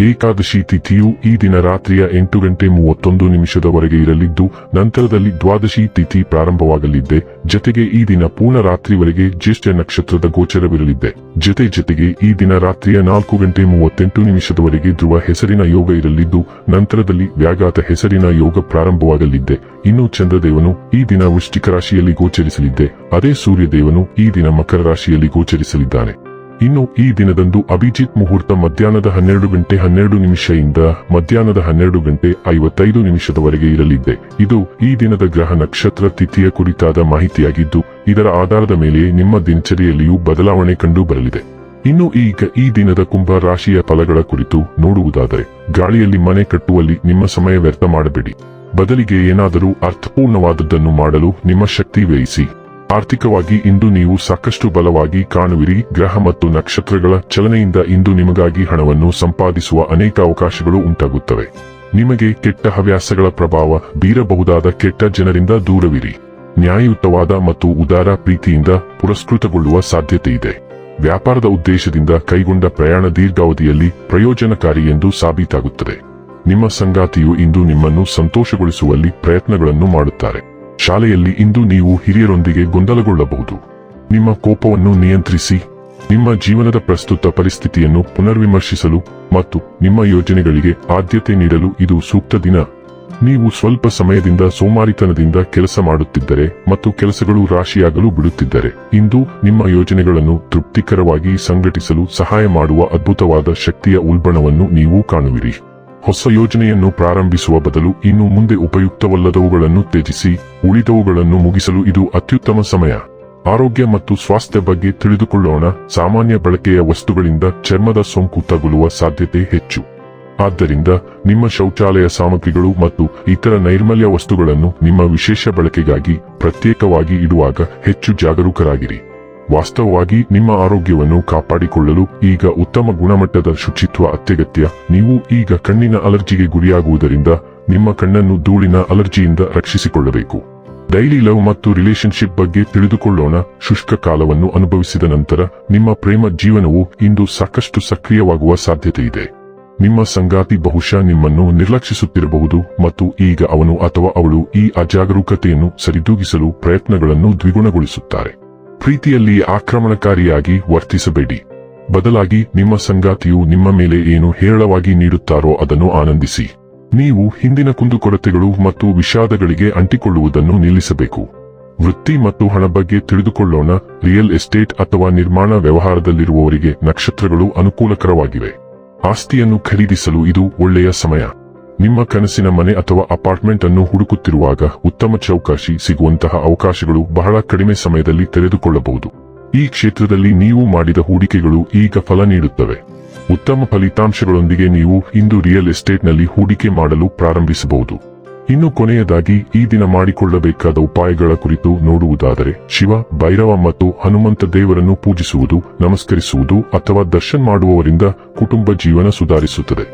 ಏಕಾದಶಿ ತಿಥಿಯು ಈ ದಿನ ರಾತ್ರಿಯ ಎಂಟು ಗಂಟೆ ಮೂವತ್ತೊಂದು ನಿಮಿಷದವರೆಗೆ ಇರಲಿದ್ದು, ನಂತರದಲ್ಲಿ ದ್ವಾದಶಿ ತಿಥಿ ಪ್ರಾರಂಭವಾಗಲಿದ್ದೆ. ಜೊತೆಗೆ ಈ ದಿನ ಪೂರ್ಣ ರಾತ್ರಿವರೆಗೆ ಜ್ಯೇಷ್ಠ ನಕ್ಷತ್ರದ ಗೋಚರವಿರಲಿದೆ ಜೊತೆ ಜೊತೆಗೆ ಈ ದಿನ ರಾತ್ರಿಯ ನಾಲ್ಕು ಗಂಟೆ ಮೂವತ್ತೆಂಟು ನಿಮಿಷದವರೆಗೆ ಧ್ರುವ ಹೆಸರಿನ ಯೋಗ ಇರಲಿದ್ದು, ನಂತರದಲ್ಲಿ ವ್ಯಾಘಾತ ಹೆಸರಿನ ಯೋಗ ಪ್ರಾರಂಭವಾಗಲಿದ್ದೆ. ಇನ್ನು ಚಂದ್ರದೇವನು ಈ ದಿನ ವೃಷ್ಟಿಕ ರಾಶಿಯಲ್ಲಿ ಗೋಚರಿಸಲಿದ್ದೆ. ಅದೇ ಸೂರ್ಯದೇವನು ಈ ದಿನ ಮಕರ ರಾಶಿಯಲ್ಲಿ ಗೋಚರಿಸಲಿದ್ದಾನೆ. ಇನ್ನು ಈ ದಿನದಂದು ಅಭಿಜಿತ್ ಮುಹೂರ್ತ ಮಧ್ಯಾಹ್ನದ ಹನ್ನೆರಡು ಗಂಟೆ ಹನ್ನೆರಡು ನಿಮಿಷದಿಂದ ಮಧ್ಯಾಹ್ನದ ಹನ್ನೆರಡು ಗಂಟೆ ಐವತ್ತೈದು ನಿಮಿಷದವರೆಗೆ ಇರಲಿದೆ. ಇದು ಈ ದಿನದ ಗ್ರಹ ನಕ್ಷತ್ರ ತಿಥಿಯ ಕುರಿತಾದ ಮಾಹಿತಿಯಾಗಿದ್ದು, ಇದರ ಆಧಾರದ ಮೇಲೆ ನಿಮ್ಮ ದಿನಚರಿಯಲ್ಲಿಯೂ ಬದಲಾವಣೆ ಕಂಡು ಬರಲಿದೆ ಇನ್ನು ಈಗ ಈ ದಿನದ ಕುಂಭ ರಾಶಿಯ ಫಲಗಳ ಕುರಿತು ನೋಡುವುದಾದರೆ, ಗಾಳಿಯಲ್ಲಿ ಮನೆ ಕಟ್ಟುವಲ್ಲಿ ನಿಮ್ಮ ಸಮಯ ವ್ಯರ್ಥ ಮಾಡಬೇಡಿ. ಬದಲಿಗೆ ಏನಾದರೂ ಅರ್ಥಪೂರ್ಣವಾದದ್ದನ್ನು ಮಾಡಲು ನಿಮ್ಮ ಶಕ್ತಿ ವ್ಯಯಿಸಿ. ಆರ್ಥಿಕವಾಗಿ ಇಂದು ನೀವು ಸಾಕಷ್ಟು ಬಲವಾಗಿ ಕಾಣುವಿರಿ. ಗ್ರಹ ಮತ್ತು ನಕ್ಷತ್ರಗಳ ಚಲನೆಯಿಂದ ಇಂದು ನಿಮಗಾಗಿ ಹಣವನ್ನು ಸಂಪಾದಿಸುವ ಅನೇಕ ಅವಕಾಶಗಳು ಉಂಟಾಗುತ್ತವೆ. ನಿಮಗೆ ಕೆಟ್ಟ ಹವ್ಯಾಸಗಳ ಪ್ರಭಾವ ಬೀರಬಹುದಾದ ಕೆಟ್ಟ ಜನರಿಂದ ದೂರವಿರಿ. ನ್ಯಾಯಯುತವಾದ ಮತ್ತು ಉದಾರ ಪ್ರೀತಿಯಿಂದ ಪುರಸ್ಕೃತಗೊಳ್ಳುವ ಸಾಧ್ಯತೆ ಇದೆ ವ್ಯಾಪಾರದ ಉದ್ದೇಶದಿಂದ ಕೈಗೊಂಡ ಪ್ರಯಾಣ ದೀರ್ಘಾವಧಿಯಲ್ಲಿ ಪ್ರಯೋಜನಕಾರಿ ಎಂದು ಸಾಬೀತಾಗುತ್ತದೆ. ನಿಮ್ಮ ಸಂಗಾತಿಯು ಇಂದು ನಿಮ್ಮನ್ನು ಸಂತೋಷಗೊಳಿಸುವಲ್ಲಿ ಪ್ರಯತ್ನಗಳನ್ನು ಮಾಡುತ್ತಾರೆ. ಶಾಲೆಯಲ್ಲಿ ಇಂದು ನೀವು ಹಿರಿಯರೊಂದಿಗೆ ಗೊಂದಲಗೊಳ್ಳಬಹುದು. ನಿಮ್ಮ ಕೋಪವನ್ನು ನಿಯಂತ್ರಿಸಿ, ನಿಮ್ಮ ಜೀವನದ ಪ್ರಸ್ತುತ ಪರಿಸ್ಥಿತಿಯನ್ನು ಪುನರ್ವಿಮರ್ಶಿಸಲು ಮತ್ತು ನಿಮ್ಮ ಯೋಜನೆಗಳಿಗೆ ಆದ್ಯತೆ ನೀಡಲು ಇದು ಸೂಕ್ತ ದಿನ. ನೀವು ಸ್ವಲ್ಪ ಸಮಯದಿಂದ ಸೋಮಾರಿತನದಿಂದ ಕೆಲಸ ಮಾಡುತ್ತಿದ್ದರೆ ಮತ್ತು ಕೆಲಸಗಳು ರಾಶಿಯಾಗಲು ಬಿಡುತ್ತಿದ್ದರೆ, ಇಂದು ನಿಮ್ಮ ಯೋಜನೆಗಳನ್ನು ತೃಪ್ತಿಕರವಾಗಿ ಸಂಘಟಿಸಲು ಸಹಾಯ ಮಾಡುವ ಅದ್ಭುತವಾದ ಶಕ್ತಿಯ ಉಲ್ಬಣವನ್ನು ನೀವು ಕಾಣುವಿರಿ. ಹೊಸ ಯೋಜನೆಯನ್ನು ಪ್ರಾರಂಭಿಸುವ ಬದಲು ಇನ್ನು ಮುಂದೆ ಉಪಯುಕ್ತವಲ್ಲದವುಗಳನ್ನು ತ್ಯಜಿಸಿ, ಉಳಿದವುಗಳನ್ನು ಮುಗಿಸಲು ಇದು ಅತ್ಯುತ್ತಮ ಸಮಯ. ಆರೋಗ್ಯ ಮತ್ತು ಸ್ವಾಸ್ಥ್ಯ ಬಗ್ಗೆ ತಿಳಿದುಕೊಳ್ಳೋಣ. ಸಾಮಾನ್ಯ ಬಳಕೆಯ ವಸ್ತುಗಳಿಂದ ಚರ್ಮದ ಸೋಂಕು ತಗುಲುವ ಸಾಧ್ಯತೆ ಹೆಚ್ಚು. ಆದ್ದರಿಂದ ನಿಮ್ಮ ಶೌಚಾಲಯ ಸಾಮಗ್ರಿಗಳು ಮತ್ತು ಇತರ ನೈರ್ಮಲ್ಯ ವಸ್ತುಗಳನ್ನು ನಿಮ್ಮ ವಿಶೇಷ ಬಳಕೆಗಾಗಿ ಪ್ರತ್ಯೇಕವಾಗಿ ಇಡುವಾಗ ಹೆಚ್ಚು ಜಾಗರೂಕರಾಗಿರಿ. ವಾಸ್ತವವಾಗಿ ನಿಮ್ಮ ಆರೋಗ್ಯವನ್ನು ಕಾಪಾಡಿಕೊಳ್ಳಲು ಈಗ ಉತ್ತಮ ಗುಣಮಟ್ಟದ ಶುಚಿತ್ವ ಅತ್ಯಗತ್ಯ. ನೀವು ಈಗ ಕಣ್ಣಿನ ಅಲರ್ಜಿಗೆ ಗುರಿಯಾಗುವುದರಿಂದ ನಿಮ್ಮ ಕಣ್ಣನ್ನು ಧೂಳಿನ ಅಲರ್ಜಿಯಿಂದ ರಕ್ಷಿಸಿಕೊಳ್ಳಬೇಕು. ಡೈಲಿ ಲವ್ ಮತ್ತು ರಿಲೇಶನ್ಶಿಪ್ ಬಗ್ಗೆ ತಿಳಿದುಕೊಳ್ಳೋಣ. ಶುಷ್ಕ ಕಾಲವನ್ನು ಅನುಭವಿಸಿದ ನಂತರ ನಿಮ್ಮ ಪ್ರೇಮ ಜೀವನವು ಇಂದು ಸಾಕಷ್ಟು ಸಕ್ರಿಯವಾಗುವ ಸಾಧ್ಯತೆ ಇದೆ. ನಿಮ್ಮ ಸಂಗಾತಿ ಬಹುಶಃ ನಿಮ್ಮನ್ನು ನಿರ್ಲಕ್ಷಿಸುತ್ತಿರಬಹುದು ಮತ್ತು ಈಗ ಅವನು ಅಥವಾ ಅವಳು ಈ ಅಜಾಗರೂಕತೆಯನ್ನು ಸರಿದೂಗಿಸಲು ಪ್ರಯತ್ನಗಳನ್ನು ದ್ವಿಗುಣಗೊಳಿಸುತ್ತಾರೆ. ಪ್ರೀತಿಯಲ್ಲಿ ಆಕ್ರಮಣಕಾರಿಯಾಗಿ ವರ್ತಿಸಬೇಡಿ. ಬದಲಾಗಿ ನಿಮ್ಮ ಸಂಗಾತಿಯು ನಿಮ್ಮ ಮೇಲೆ ಏನು ಹೇರಳವಾಗಿ ನೀಡುತ್ತಾರೋ ಅದನ್ನು ಆನಂದಿಸಿ. ನೀವು ಹಿಂದಿನ ಕುಂದುಕೊರತೆಗಳು ಮತ್ತು ವಿಷಾದಗಳಿಗೆ ಅಂಟಿಕೊಳ್ಳುವುದನ್ನು ನಿಲ್ಲಿಸಬೇಕು. ವೃತ್ತಿ ಮತ್ತು ಹಣ ಬಗ್ಗೆ ತಿಳಿದುಕೊಳ್ಳೋಣ. ರಿಯಲ್ ಎಸ್ಟೇಟ್ ಅಥವಾ ನಿರ್ಮಾಣ ವ್ಯವಹಾರದಲ್ಲಿರುವವರಿಗೆ ನಕ್ಷತ್ರಗಳು ಅನುಕೂಲಕರವಾಗಿವೆ. ಆಸ್ತಿಯನ್ನು ಖರೀದಿಸಲು ಇದು ಒಳ್ಳೆಯ ಸಮಯ. ನಿಮ್ಮ ಕನಸಿನ ಮನೆ ಅಥವಾ ಅಪಾರ್ಟ್ಮೆಂಟ್ ಅನ್ನು ಹುಡುಕುತ್ತಿರುವಾಗ ಉತ್ತಮ ಚೌಕಾಶಿ ಸಿಗುವಂತಹ ಅವಕಾಶಗಳು ಬಹಳ ಕಡಿಮೆ ಸಮಯದಲ್ಲಿ ತೆರೆದುಕೊಳ್ಳಬಹುದು. ಈ ಕ್ಷೇತ್ರದಲ್ಲಿ ನೀವು ಮಾಡಿದ ಹೂಡಿಕೆಗಳು ಈಗ ಫಲ ನೀಡುತ್ತವೆ. ಉತ್ತಮ ಫಲಿತಾಂಶಗಳೊಂದಿಗೆ ನೀವು ಇಂದು ರಿಯಲ್ ಎಸ್ಟೇಟ್ನಲ್ಲಿ ಹೂಡಿಕೆ ಮಾಡಲು ಪ್ರಾರಂಭಿಸಬಹುದು. ಇನ್ನು ಕೊನೆಯದಾಗಿ, ಈ ದಿನ ಮಾಡಿಕೊಳ್ಳಬೇಕಾದ ಉಪಾಯಗಳ ಕುರಿತು ನೋಡುವುದಾದರೆ, ಶಿವ, ಭೈರವ ಮತ್ತು ಹನುಮಂತ ದೇವರನ್ನು ಪೂಜಿಸುವುದು, ನಮಸ್ಕರಿಸುವುದು ಅಥವಾ ದರ್ಶನ್ ಮಾಡುವವರಿಂದ ಕುಟುಂಬ ಜೀವನ ಸುಧಾರಿಸುತ್ತದೆ.